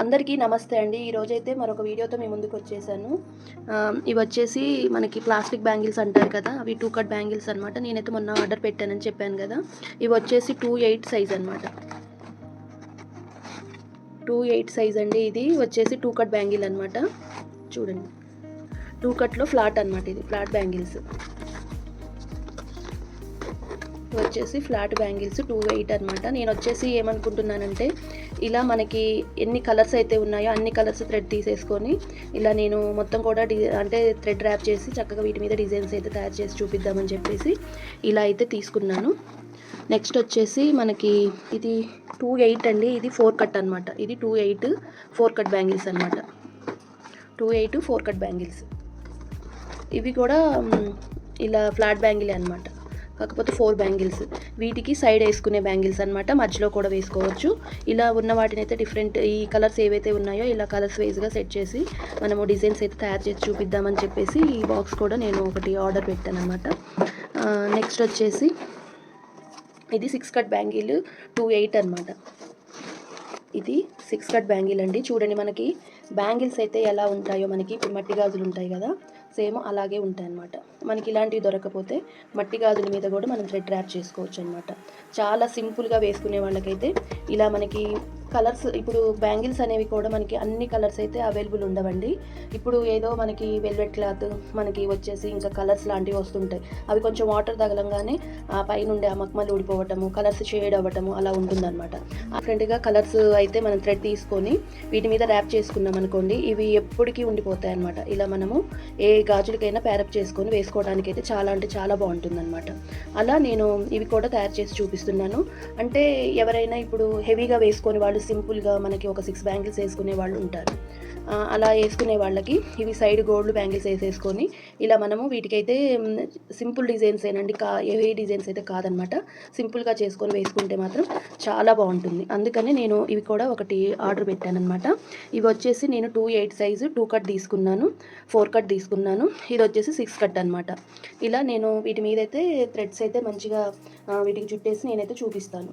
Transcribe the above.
అందరికీ నమస్తే అండి. ఈరోజైతే మరొక వీడియోతో మీ ముందుకు వచ్చేసాను. ఇవి వచ్చేసి మనకి ప్లాస్టిక్ బ్యాంగిల్స్ అంటారు కదా అవి టూ కట్ బ్యాంగిల్స్ అనమాట నేనైతే మొన్న ఆర్డర్ పెట్టానని చెప్పాను కదా. ఇవి వచ్చేసి టూ ఎయిట్ సైజ్ అనమాట టూ ఎయిట్ సైజ్ అండి ఇది. వచ్చేసి టూ కట్ బ్యాంగిల్ అనమాట చూడండి. టూ కట్లో ఫ్లాట్ అనమాట ఇది ఫ్లాట్ బ్యాంగిల్స్. వచ్చేసి ఫ్లాట్ బ్యాంగిల్స్ టూ ఎయిట్ అనమాట నేను వచ్చేసి ఏమనుకుంటున్నానంటే ఇలా మనకి ఎన్ని కలర్స్ అయితే ఉన్నాయో అన్ని కలర్స్ థ్రెడ్ తీసేసుకొని ఇలా నేను మొత్తం కూడా డి అంటే థ్రెడ్ ర్యాప్ చేసి చక్కగా వీటి మీద డిజైన్స్ అయితే తయారు చేసి చూపిద్దామని చెప్పేసి ఇలా అయితే తీసుకున్నాను. నెక్స్ట్ వచ్చేసి మనకి ఇది టూ ఎయిట్ అండి. ఇది ఫోర్ కట్ అనమాట ఇది two eight four cut bangles అనమాట two eight four cut bangles. ఇవి కూడా ఇలా ఫ్లాట్ బ్యాంగిలే అనమాట కాకపోతే ఫోర్ బ్యాంగిల్స్. వీటికి సైడ్ వేసుకునే బ్యాంగిల్స్ అనమాట మధ్యలో కూడా వేసుకోవచ్చు. ఇలా ఉన్న వాటిని అయితే డిఫరెంట్ ఈ కలర్స్ ఏవైతే ఉన్నాయో ఇలా కలర్స్ వైజ్గా సెట్ చేసి మనము డిజైన్స్ అయితే తయారు చేసి చూపిద్దామని చెప్పేసి ఈ బాక్స్ కూడా నేను ఒకటి ఆర్డర్ పెట్టాను అనమాట నెక్స్ట్ వచ్చేసి ఇది six cut bangle two eight అనమాట ఇది సిక్స్ కట్ బ్యాంగిల్ అండి. చూడండి మనకి బ్యాంగిల్స్ అయితే ఎలా ఉంటాయో మనకి ఇప్పుడు మట్టి గాజులు ఉంటాయి కదా సేమ్ అలాగే ఉంటాయి అన్నమాట మనకి ఇలాంటివి దొరకకపోతే మట్టి గాజుల మీద కూడా మనం థ్రెడ్ ర్యాప్ చేసుకోవచ్చు అనమాట చాలా సింపుల్గా వేసుకునే వాళ్ళకైతే ఇలా మనకి కలర్స్ ఇప్పుడు బ్యాంగిల్స్ అనేవి కూడా మనకి అన్ని కలర్స్ అయితే అవైలబుల్ ఉండవండి. ఇప్పుడు ఏదో మనకి వెల్వెట్ క్లాత్ మనకి వచ్చేసి ఇంకా కలర్స్ లాంటివి వస్తుంటాయి. అవి కొంచెం వాటర్ తగలంగానే ఆ పైనుండి ఆ మక్మలు ఊడిపోవటము కలర్స్ షేడ్ అవ్వటము అలా ఉంటుందన్నమాట. డిఫరెంట్గా కలర్స్ అయితే మనం థ్రెడ్ తీసుకొని వీటి మీద ర్యాప్ చేసుకున్నాం అనుకోండి ఇవి ఎప్పటికీ ఉండిపోతాయి అనమాట ఇలా మనము ఏ గాజులకైనా ప్యారప్ చేసుకొని వేసుకోవడానికి అయితే చాలా అంటే చాలా బాగుంటుందన్నమాట. అలా నేను ఇవి కూడా తయారు చేసి చూపిస్తున్నాను. అంటే ఎవరైనా ఇప్పుడు హెవీగా వేసుకొని వాళ్ళు సింపుల్గా మనకి ఒక సిక్స్ బ్యాంగిల్స్ వేసుకునే వాళ్ళు ఉంటారు. అలా వేసుకునే వాళ్ళకి ఇవి సైడ్ గోల్డ్ బ్యాంగిల్స్ వేసేసుకొని ఇలా మనము వీటికైతే సింపుల్ డిజైన్స్ ఏనండి కా ఏ డిజైన్స్ అయితే కాదనమాట. సింపుల్గా చేసుకొని వేసుకుంటే మాత్రం చాలా బాగుంటుంది. అందుకని నేను ఇవి కూడా ఒకటి ఆర్డర్ పెట్టానమాట ఇవి వచ్చేసి నేను two eight size two cut తీసుకున్నాను ఫోర్ కట్ తీసుకున్నాను. ఇది వచ్చేసి సిక్స్ కట్ అనమాట. ఇలా నేను వీటి మీద అయితే థ్రెడ్స్ అయితే మంచిగా వీటికి చుట్టేసి నేనైతే చూపిస్తాను.